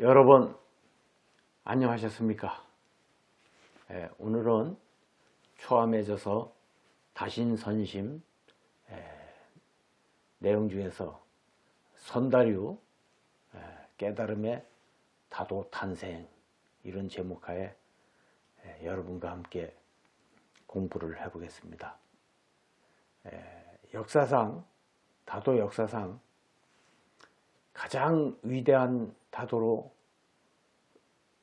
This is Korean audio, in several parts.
여러분 안녕하셨습니까? 예, 오늘은 초암해져서 다신선심 예, 내용 중에서 선다류 예, 깨달음의 다도 탄생 이런 제목하에 예, 여러분과 함께 공부를 해보겠습니다. 예, 역사상 다도 역사상 가장 위대한 다도로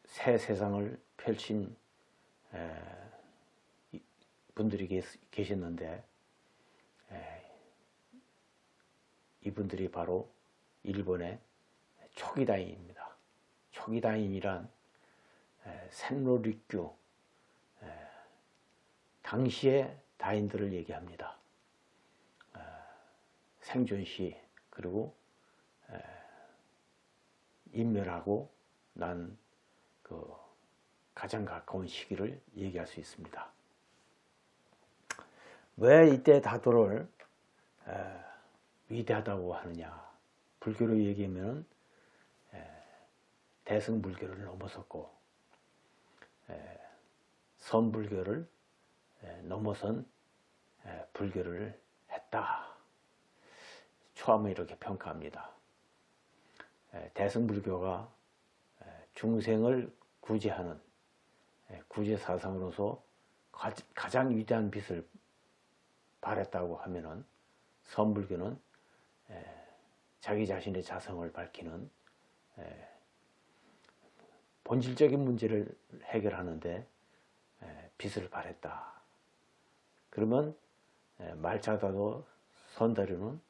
새 세상을 펼친 분들이 계셨는데 이분들이 바로 일본의 초기다인입니다. 초기다인이란 에, 당시의 다인들을 얘기합니다. 에, 생존시 그리고 인멸하고 난 그 가장 가까운 시기를 얘기할 수 있습니다. 왜 이때 다도를 에, 위대하다고 하느냐? 불교로 얘기하면 대승불교를 넘어섰고 에, 선불교를 에, 넘어선 에, 불교를 했다. 초함을 이렇게 평가합니다. 에, 대승불교가 에, 중생을 구제하는 에, 구제 사상으로서 가- 가장 위대한 빛을 발했다고 하면은 선불교는 에, 자기 자신의 자성을 밝히는 에, 본질적인 문제를 해결하는데 에, 빛을 발했다. 그러면 에, 말차다도 선다류는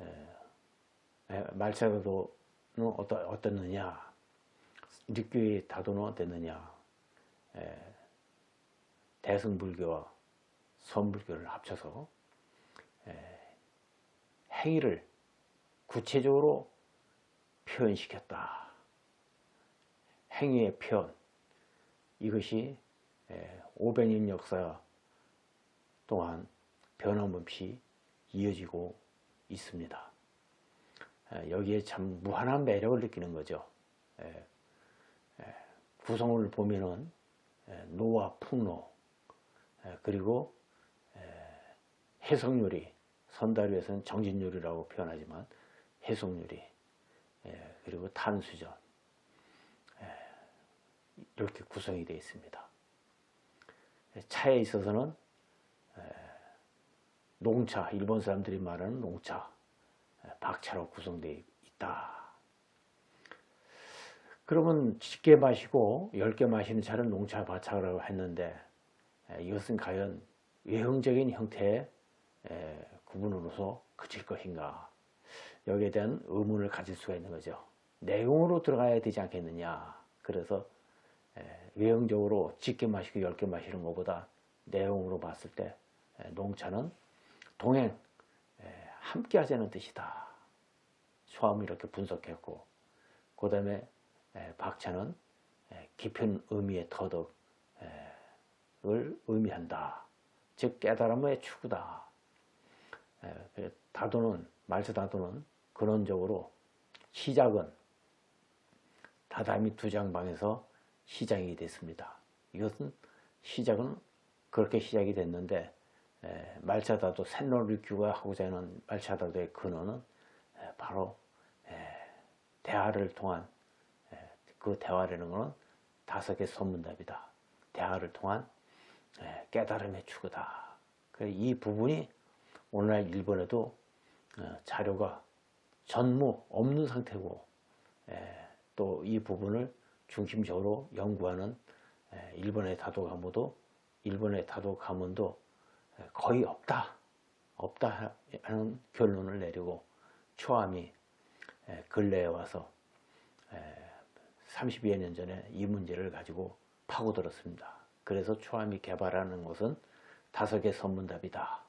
에, 말차다도는 어떠, 어떻느냐? 육교의 다도는 어땠느냐? 에, 대승불교와 선불교를 합쳐서 에, 행위를 구체적으로 표현시켰다. 행위의 표현 이것이 에, 500년 역사 동안 변함없이 이어지고 있습니다. 에, 여기에 참 무한한 매력을 느끼는 거죠. 에, 에, 구성을 보면은 에, 노와 에, 그리고 에, 해석요리 선다류에서는 정진요리라고 표현하지만 해석요리 에, 그리고 탄수전 에, 이렇게 구성이 되어 있습니다. 에, 차에 있어서는 에, 농차 일본 사람들이 말하는 농차 에, 박차로 구성되어 있다. 그러면 10개 마시고 10개 마시는 차를 농차 박차라고 했는데 에, 이것은 과연 외형적인 형태의 에, 구분으로서 그칠 것인가 여기에 대한 의문을 가질 수가 있는 거죠. 내용으로 들어가야 되지 않겠느냐. 그래서 에, 외형적으로 10개 마시고 10개 마시는 것보다 내용으로 봤을 때 에, 농차는 동행, 에, 함께 하자는 뜻이다. 초함을 이렇게 분석했고 그 다음에 박차는 에, 깊은 의미의 터득을 의미한다. 즉 깨달음의 추구다. 에, 그래서 다도는 말차 다도는 근원적으로 시작은 다다미 두 장방에서 시작이 됐습니다. 이것은 시작은 그렇게 시작이 됐는데 에, 말차 다도 센노리큐가 하고자 하는 말차 다도의 근원은 에, 바로 에, 대화를 통한 에, 그 대화라는 것은 다섯 개 선문답이다. 대화를 통한 에, 깨달음의 추구다. 그이 부분이 오늘날 일본에도 어, 자료가 전무 없는 상태고 또 이 부분을 중심적으로 연구하는 에, 일본의 다도 가문도 일본의 다도 가문도 에, 거의 없다 없다 하는 결론을 내리고 초암이 에, 근래에 와서 32여 년 전에 이 문제를 가지고 파고들었습니다. 그래서 초암이 개발하는 것은 다섯 개 선문답이다.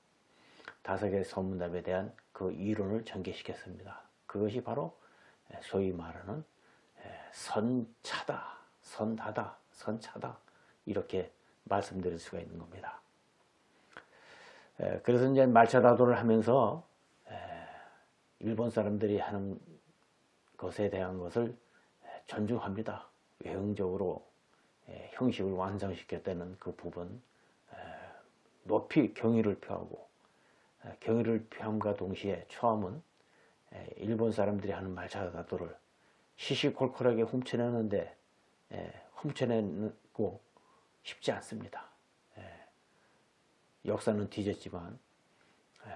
다섯 개의 선문답에 대한 그 이론을 전개시켰습니다. 그것이 바로 소위 말하는 선차다, 선다다, 선차다 이렇게 말씀드릴 수가 있는 겁니다. 그래서 이제 말차다도를 하면서 일본 사람들이 하는 것에 대한 것을 존중합니다. 외형적으로 예, 형식을 완성시켰다는 그 부분 에, 높이 경의를 표하고 에, 경의를 표함과 동시에 에, 일본 사람들이 하는 말차다도를 시시콜콜하게 훔쳐내는데 에, 훔쳐내고 쉽지 않습니다. 에, 역사는 뒤졌지만 에,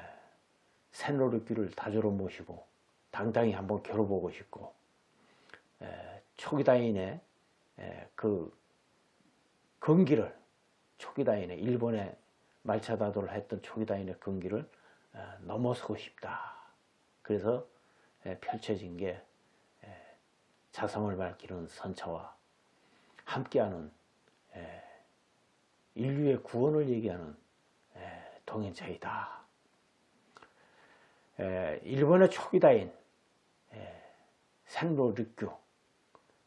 샌로르끼를 다조로 모시고 당당히 한번 겨뤄보고 싶고 에, 초기 다인의 에, 그 근기를 초기 다인의 일본의 말차다도를 했던 초기 다인의 근기를 어, 넘어서고 싶다. 그래서 에, 펼쳐진 게 에, 자성을 밝히는 선처와 함께하는 에, 인류의 구원을 얘기하는 에, 동행자이다. 에, 일본의 초기다인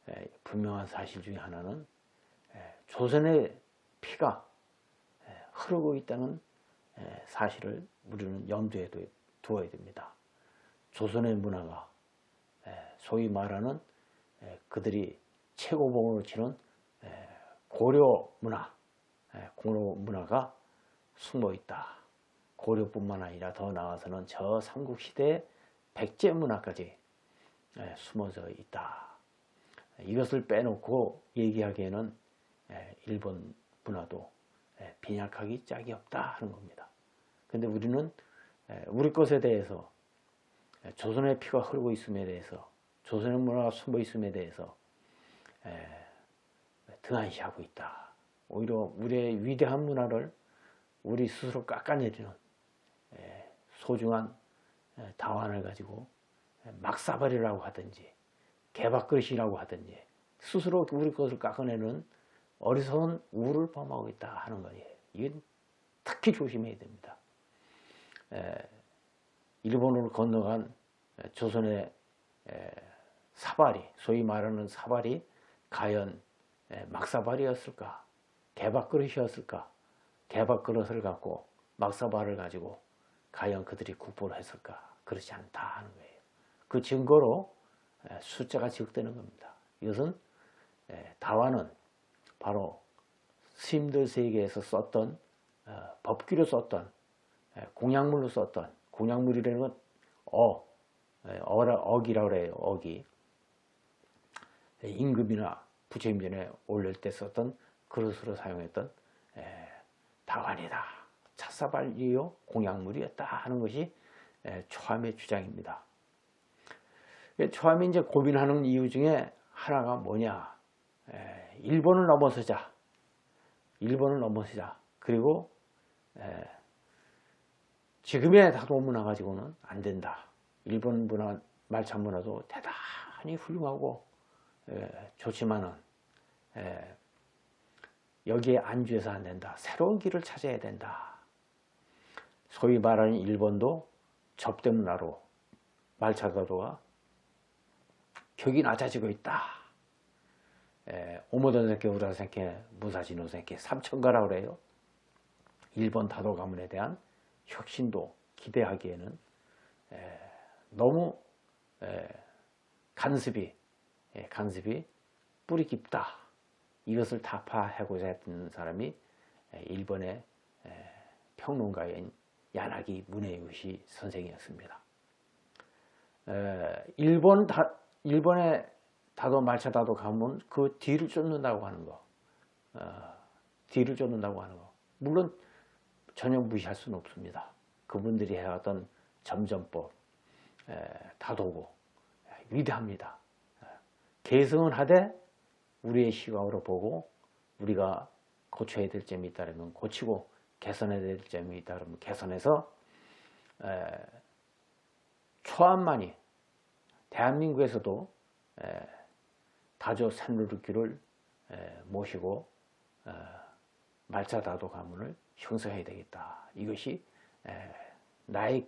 에, 분명한 사실 중에 하나는 에, 조선의 피가 에, 흐르고 있다는 에, 사실을 우리는 염두에 두- 두어야 됩니다. 조선의 문화가 에, 소위 말하는 에, 그들이 최고봉으로 치는 에, 고려 문화, 에, 고려 문화가 숨어 있다. 고려뿐만 아니라 더 나아가서는 저 삼국 시대의 백제 문화까지 에, 숨어져 있다. 이것을 빼놓고 얘기하기에는 에, 일본 문화도 에, 빈약하기 짝이 없다 하는 겁니다. 근데 우리는 에, 우리 것에 대해서 에, 조선의 피가 흐르고 있음에 대해서 조선의 문화가 숨어 있음에 대해서 에, 등한시하고 있다. 오히려 우리의 위대한 문화를 우리 스스로 깎아내리는 에, 소중한 에, 다환을 가지고 에, 막사버리라고 하든지 개밥그릇이라고 하든지 스스로 우리 것을 깎아내는 어리석은 우를 범하고 있다 하는 거예요. 이건 특히 조심해야 됩니다. 에, 일본으로 건너간 에, 조선의 에, 사발이 소위 말하는 사발이 과연 에, 막사발이었을까 개밥그릇이었을까 개밥그릇을 갖고 막사발을 가지고 과연 그들이 국보를 했을까 그렇지 않다 하는 거예요. 그 증거로 에, 숫자가 지급되는 겁니다. 이것은 에, 다화는 바로 스님들 세계에서 썼던 어, 법규로 썼던 에, 공약물로 썼던 공약물이라는 건 어, 에, 어라, 어기라고 그래요. 어기. 에, 임금이나 부처임전에 올릴 때 썼던 그릇으로 사용했던 에, 다관이다. 찻사발이요 공약물이었다 하는 것이 에, 초함의 주장입니다. 예, 초함이 이제 고민하는 이유 중에 하나가 뭐냐? 에, 일본을 넘어서자. 일본을 넘어서자. 그리고 에, 지금의 다도 문화 가지고는 안 된다. 일본 문화, 말차 문화도 대단히 훌륭하고 에, 좋지만은 에, 여기에 안주해서 안 된다. 새로운 길을 찾아야 된다. 소위 말하는 일본도 접대 문화로 말차 다도가 격이 낮아지고 있다. 에, 오모던세케 우라세케 무사지노세케 삼천가라 그래요. 일본 다도 가문에 대한 혁신도 기대하기에는 에, 너무 에, 간섭이 에, 간섭이 뿌리 깊다. 이것을 타파하고자 했던 사람이 에, 일본의 에, 평론가인 야나기 문해요시 선생이었습니다. 에, 일본 다, 일본의 다도 말차 다도 가면 그 뒤를 쫓는다고 하는 거, 어, 뒤를 쫓는다고 하는 거. 물론 전혀 무시할 수는 없습니다. 그분들이 해왔던 점점법, 에, 다도고 에, 위대합니다. 에, 개성은 하되 우리의 시각으로 보고 우리가 고쳐야 될 점이 있다면 고치고 개선해야 될 점이 있다면 개선해서 에, 초안만이 대한민국에서도 에, 다조 산루르기를 에, 모시고 어, 말차 다도 가문을 형성해야 되겠다. 이것이 에, 나의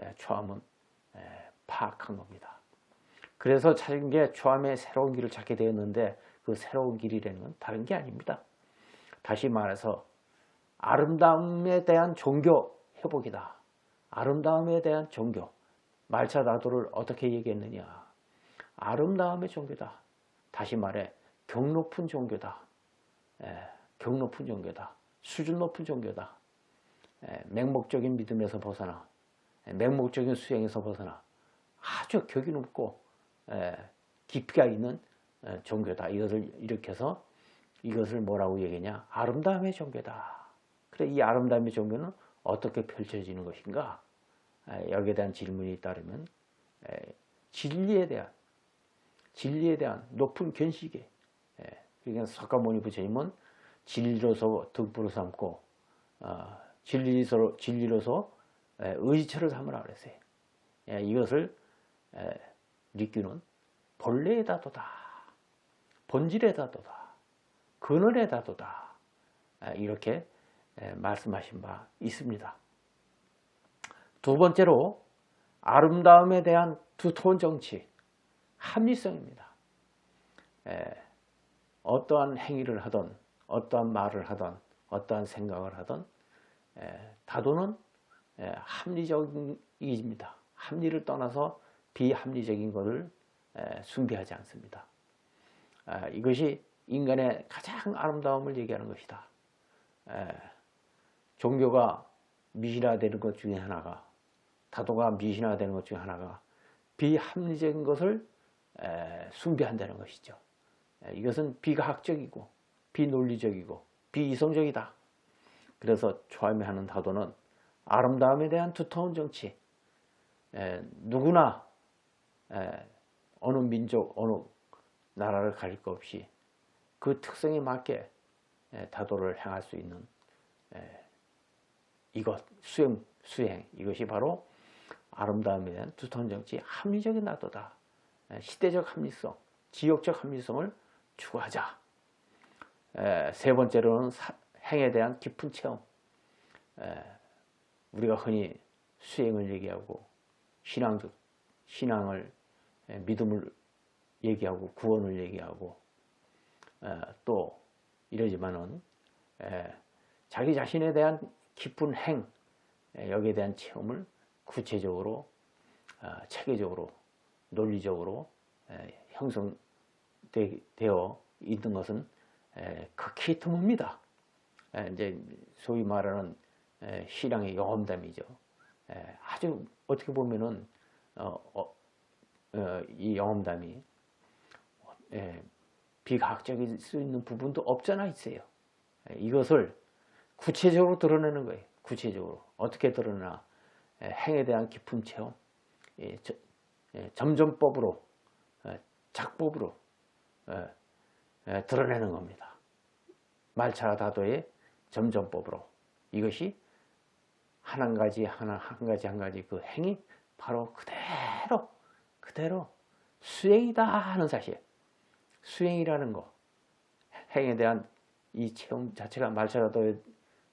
에, 초함은 에, 파악한 겁니다. 그래서 찾은 게 초함의 새로운 길을 찾게 되었는데 그 새로운 길이라는 건 다른 게 아닙니다. 다시 말해서 아름다움에 대한 종교 회복이다. 아름다움에 대한 종교. 말차 다도를 어떻게 얘기했느냐. 아름다움의 종교다. 다시 말해 경 높은 종교다. 예, 경 높은 종교다. 수준 높은 종교다. 예, 맹목적인 믿음에서 벗어나 예, 맹목적인 수행에서 벗어나 아주 격이 높고 예, 깊이가 있는 예, 종교다. 이것을 일으켜서 이것을 뭐라고 얘기냐? 아름다움의 종교다. 그래 이 아름다움의 종교는 어떻게 펼쳐지는 것인가? 예, 여기에 대한 질문이 따르면 예, 진리에 대한 진리에 대한 높은 견식에 예, 그러니까 석가모니 부처님은 진리로서 득부로 삼고 어, 진리로, 진리로서 예, 의지처를 삼으라 그랬어요. 예, 이것을 예, 리규는 본래에다 도다, 본질에다 도다, 근원에다 도다 예, 이렇게 예, 말씀하신 바 있습니다. 두 번째로 아름다움에 대한 두터운 정치, 합리성입니다. 예, 어떠한 행위를 하던, 어떠한 말을 하던, 어떠한 생각을 하던 예, 다도는 예, 합리적입니다. 합리를 떠나서 비합리적인 것을 예, 숭배하지 않습니다. 아, 이것이 인간의 가장 아름다움을 얘기하는 것이다. 예, 종교가 미신화되는 것 중에 하나가 다도가 미신화되는 것 중에 하나가 비합리적인 것을 에, 숭배한다는 것이죠. 에, 이것은 비과학적이고 비논리적이고 비이성적이다. 그래서 초함이하는 다도는 아름다움에 대한 두터운 정치, 에, 누구나 어느 민족, 어느 나라를 가릴 것 없이 그 특성에 맞게 다도를 행할 수 있는 이것 수행 수행 이것이 바로 아름다움에 대한 두터운 정치 합리적인 나도다. 시대적 합리성, 지역적 합리성을 추구하자. 세 번째로는 행에 대한 깊은 체험. 우리가 흔히 수행을 얘기하고 신앙적 신앙을 믿음을 얘기하고 구원을 얘기하고 또 이러지만은 자기 자신에 대한 깊은 행 여기에 대한 체험을 구체적으로 체계적으로 논리적으로 형성되어 있는 것은 극히 드뭅니다. 이제 소위 말하는 신앙의 영험담이죠. 아주 어떻게 보면은 어, 이 영험담이 비과학적일 수 있는 부분도 없잖아 있어요. 이것을 구체적으로 드러내는 거예요. 구체적으로 어떻게 드러나 행에 대한 깊은 체험, 예, 점점법으로 예, 작법으로 예, 드러내는 겁니다. 말차 다도의 점점법으로 이것이 한 가지 하나 한 가지 한 가지 그 행이 바로 그대로 그대로 수행이다 하는 사실. 수행이라는 거 행에 대한 이 체험 자체가 말차다도에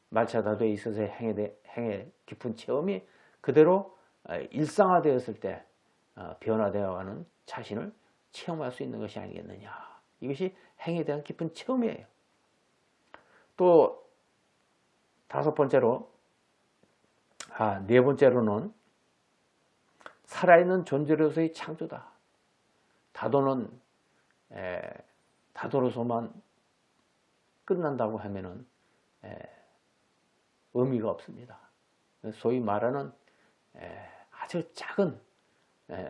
말차다도에 있어서의 행에 대, 행의 깊은 체험이 그대로 어, 일상화되었을 때 어, 변화되어가는 자신을 체험할 수 있는 것이 아니겠느냐. 이것이 행에 대한 깊은 체험이에요. 또 다섯 번째로, 아, 네 번째로는 살아있는 존재로서의 창조다. 다도는 에, 다도로서만 끝난다고 하면은 에, 의미가 없습니다. 소위 말하는 에, 아주 작은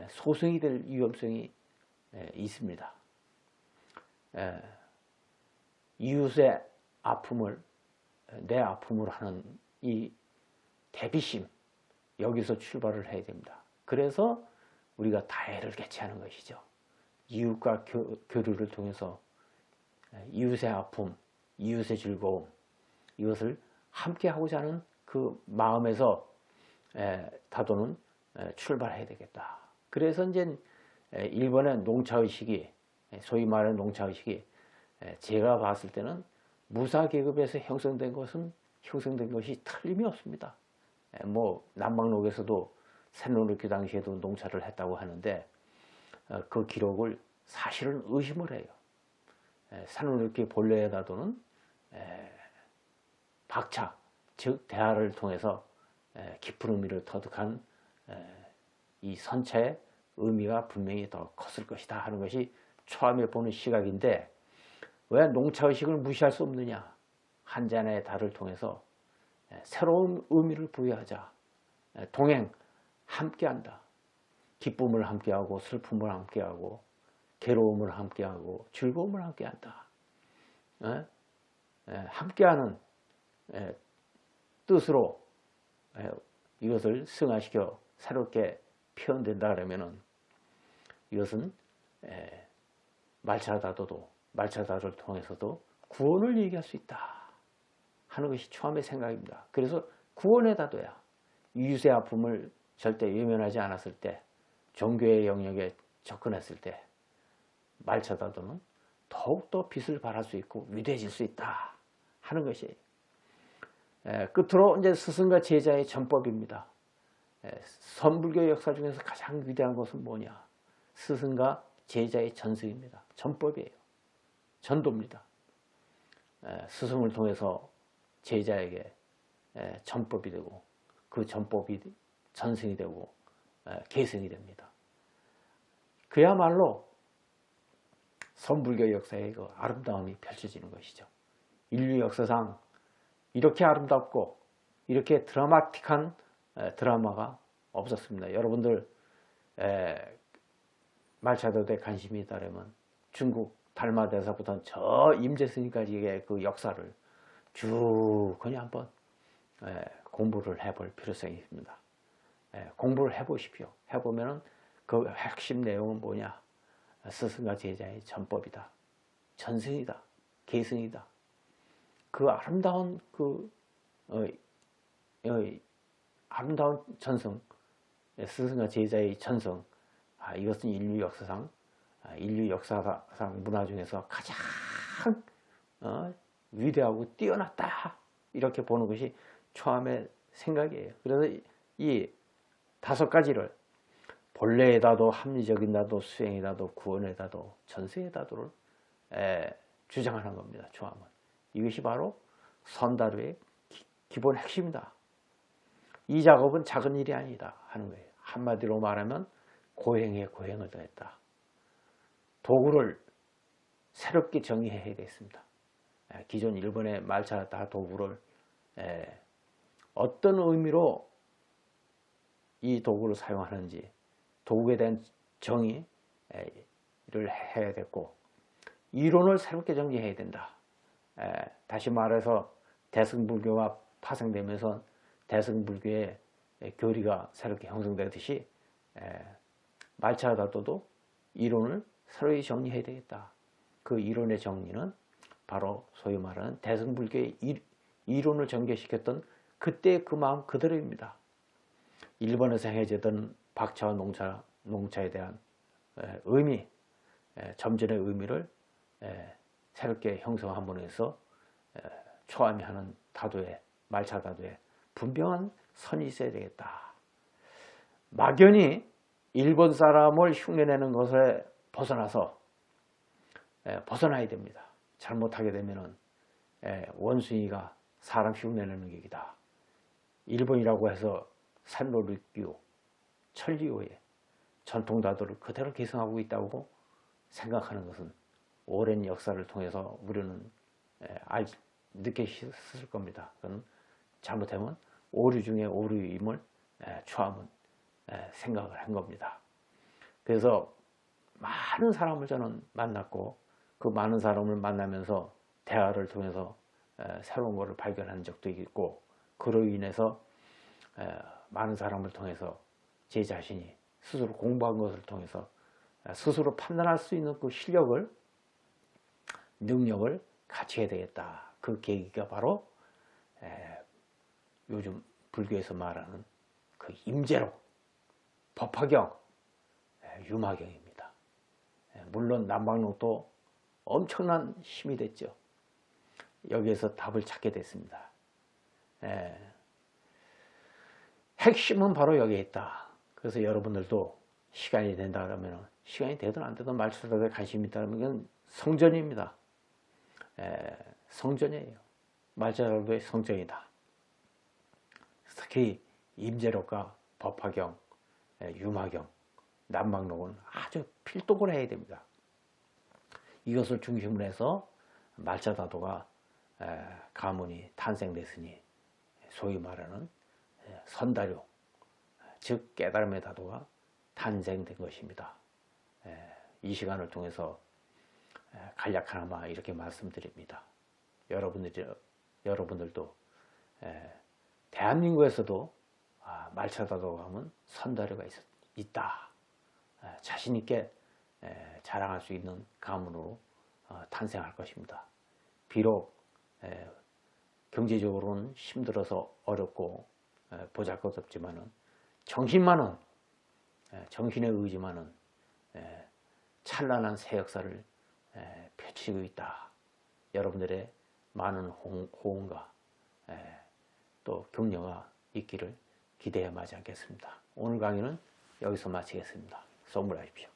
소송이 될 위험성이 있습니다. 이웃의 아픔을 내 아픔으로 하는 이 대비심 여기서 출발을 해야 됩니다. 그래서 우리가 다해를 개최하는 것이죠. 이웃과 교, 교류를 통해서 이웃의 아픔, 이웃의 즐거움 이것을 함께 하고자 하는 그 마음에서 다도는 출발해야 되겠다. 그래서 이제 일본의 농차의식이 소위 말하는 농차의식이 제가 봤을 때는 무사 계급에서 형성된 것은 형성된 것이 틀림이 없습니다. 뭐 남방록에서도 산노르기 당시에도 농사를 했다고 하는데 어, 그 기록을 사실은 의심을 해요. 산노르기 본래에다도는 박차 즉 대화를 통해서 깊은 의미를 터득한 이 선체의 의미가 분명히 더 컸을 것이다 하는 것이 처음에 보는 시각인데 왜 농차의식을 무시할 수 없느냐? 한 잔의 달을 통해서 예, 새로운 의미를 부여하자. 예, 동행, 함께한다. 기쁨을 함께하고 슬픔을 함께하고 괴로움을 함께하고 즐거움을 함께한다. 예? 예, 함께하는 예, 뜻으로 예, 이것을 승화시켜 새롭게 표현된다 그러면은 이것은 예, 말차다도도 말차다를 통해서도 구원을 얘기할 수 있다 하는 것이 처음의 생각입니다. 그래서 구원의 다도야 이웃의 아픔을 절대 외면하지 않았을 때 종교의 영역에 접근했을 때 말차다도는 더욱더 빛을 발할 수 있고 위대해질 수 있다 하는 것이 에, 끝으로 이제 스승과 제자의 전법입니다. 에, 선불교 역사 중에서 가장 위대한 것은 뭐냐? 스승과 제자의 전승입니다. 전법이에요. 전도입니다. 에, 스승을 통해서 제자에게 에, 전법이 되고 그 전법이 전승이 되고 에, 계승이 됩니다. 그야말로 선불교 역사의 그 아름다움이 펼쳐지는 것이죠. 인류 역사상 이렇게 아름답고 이렇게 드라마틱한 에, 드라마가 없었습니다. 여러분들 에, 말차도에 관심이 있다면 중국 달마대사부터 저 임재스님까지의 그 역사를 쭉 그냥 한번 에, 공부를 해볼 필요성이 있습니다. 에, 공부를 해보십시오. 해보면은 그 핵심 내용은 뭐냐? 스승과 제자의 전법이다. 전승이다. 계승이다. 그 아름다운 그 어, 어, 아름다운 전승, 스승과 제자의 전승, 아, 이것은 인류 역사상 아, 인류 역사상 문화 중에서 가장 어, 위대하고 뛰어났다 이렇게 보는 것이 처음의 생각이에요. 그래서 이, 이 다섯 가지를 본래에다도 합리적인 다도 수행에다도 구원에다도 전세에다도를 에, 주장하는 겁니다. 초함은 이것이 바로 선다루의 기, 본 핵심이다. 이 작업은 작은 일이 아니다 하는 거예요. 한마디로 말하면 고행에 고행을 더했다. 도구를 새롭게 정의해야 되겠습니다. 기존 일본의 말차 다 도구를 에, 어떤 의미로 이 도구를 사용하는지 도구에 대한 정의를 해야 됐고 이론을 새롭게 정리해야 된다. 다시 말해서 대승불교가 파생되면서 대승불교의 교리가 새롭게 형성되듯이 말차다도도 이론을 새로이 정리해야 되겠다. 그 이론의 정리는 바로 소위 말하는 대승불교의 이론을 전개시켰던 그때의 그 마음 그대로입니다. 일본에서 행해지던 박차와 농차, 농차에 대한 의미, 점진의 의미를 새롭게 형성함으로 해서 초암이 하는 다도에, 말차 다도에 분명한 선이 있어야 되겠다. 막연히 일본 사람을 흉내내는 것에 벗어나서 벗어나야 됩니다. 잘못하게 되면 원숭이가 사람 흉내내는 얘기다. 일본이라고 해서 산로를 끼고 천리오의 전통 다도를 그대로 계승하고 있다고 생각하는 것은 오랜 역사를 통해서 우리는 알, 느끼셨을 겁니다. 그건 잘못하면 오류 중에 오류임을 초함은 생각을 한 겁니다. 그래서 많은 사람을 저는 만났고 그 많은 사람을 만나면서 대화를 통해서 새로운 것을 발견한 적도 있고 그로 인해서 많은 사람을 통해서 제 자신이 스스로 공부한 것을 통해서 스스로 판단할 수 있는 그 실력을 능력을 갖춰야 되겠다. 그 계기가 바로 요즘 불교에서 말하는 그 임재록, 법화경, 유마경입니다. 물론 남방록도 엄청난 힘이 됐죠. 여기에서 답을 찾게 됐습니다. 핵심은 바로 여기에 있다. 그래서 여러분들도 시간이 된다 그러면 시간이 되든 안 되든 말씀에 관심이 있다면 이건 성전입니다. 에, 성전이에요. 말자로의 성전이다. 특히 임재록과 법화경, 에, 유마경, 남방록은 아주 필독을 해야 됩니다. 이것을 중심으로 해서 말자다도가 에, 가문이 탄생됐으니 소위 말하는 에, 선다료 즉 깨달음의 다도가 탄생된 것입니다. 에, 이 시간을 통해서 에, 간략 하나마 이렇게 말씀드립니다. 여러분들이 여러분들도 에, 대한민국에서도 아, 말차다도 가면 선다료가 있, 있다. 에, 자신 있게 에, 자랑할 수 있는 가문으로 어, 탄생할 것입니다. 비록 에, 경제적으로는 힘들어서 어렵고 에, 보잘것없지만은 정신만은 에, 정신의 의지만은 에, 찬란한 새 역사를 에, 펼치고 있다. 여러분들의 많은 호응, 호응과 에, 또 격려가 있기를 기대해 마지 않겠습니다. 오늘 강의는 여기서 마치겠습니다. 선물하십시오.